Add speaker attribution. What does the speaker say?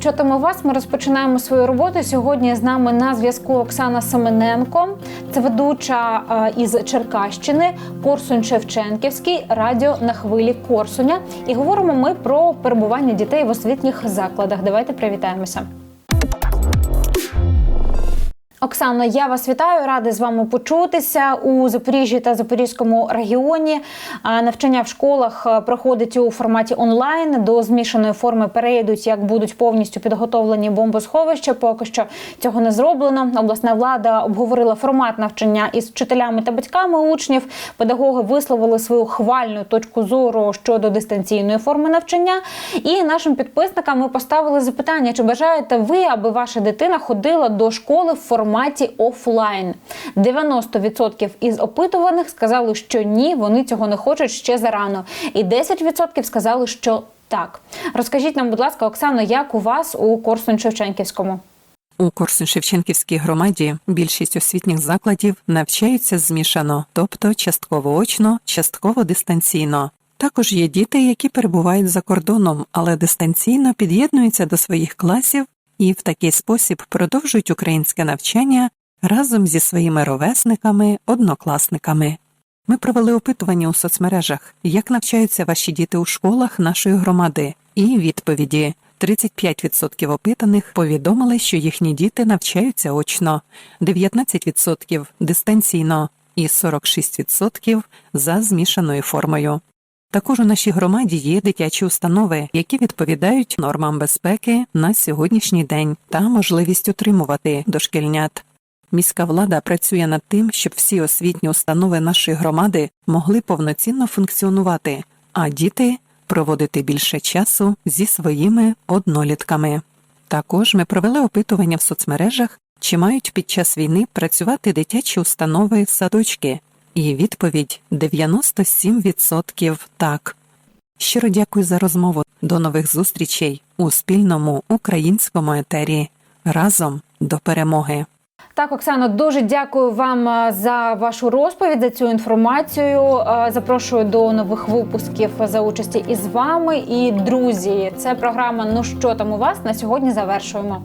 Speaker 1: що там у вас? Ми розпочинаємо свою роботу. Сьогодні з нами на зв'язку Оксана Семененко. Це ведуча е, із Черкащини, Корсунь Шевченківський, радіо на хвилі Корсуня. І говоримо ми про перебування дітей в освітніх закладах. Давайте привітаємося. Оксано, я вас вітаю, рада з вами почутися у Запоріжжі та Запорізькому регіоні. Навчання в школах проходить у форматі онлайн. До змішаної форми перейдуть, як будуть повністю підготовлені бомбосховища. Поки що цього не зроблено. Обласна влада обговорила формат навчання із вчителями та батьками учнів. Педагоги висловили свою хвальну точку зору щодо дистанційної форми навчання. І нашим підписникам ми поставили запитання: чи бажаєте ви, аби ваша дитина ходила до школи в форматі офлайн? 90% із опитуваних сказали, що ні, вони цього не хочуть ще зарано. І 10% сказали, що так. Розкажіть нам, будь ласка, Оксано, як у вас у Корсунь-Шевченківському?
Speaker 2: У Корсунь-Шевченківській громаді більшість освітніх закладів навчаються змішано, тобто частково очно, частково дистанційно. Також є діти, які перебувають за кордоном, але дистанційно під'єднуються до своїх класів і в такий спосіб продовжують українське навчання разом зі своїми ровесниками, однокласниками. Ми провели опитування у соцмережах, як навчаються ваші діти у школах нашої громади, і відповіді 35% опитаних повідомили, що їхні діти навчаються очно, 19% дистанційно і 46% за змішаною формою. Також у нашій громаді є дитячі установи, які відповідають нормам безпеки на сьогоднішній день та можливість утримувати дошкільнят. Міська влада працює над тим, щоб всі освітні установи нашої громади могли повноцінно функціонувати, а діти проводити більше часу зі своїми однолітками. Також ми провели опитування в соцмережах, чи мають під час війни працювати дитячі установи садочки. І відповідь 97% так. Щиро дякую за розмову. До нових зустрічей у спільному українському етері. Разом до перемоги.
Speaker 1: Так, Оксано, дуже дякую вам за вашу розповідь, за цю інформацію. Запрошую до нових випусків за участі із вами. І друзі, це програма Ну що там у вас на сьогодні завершуємо.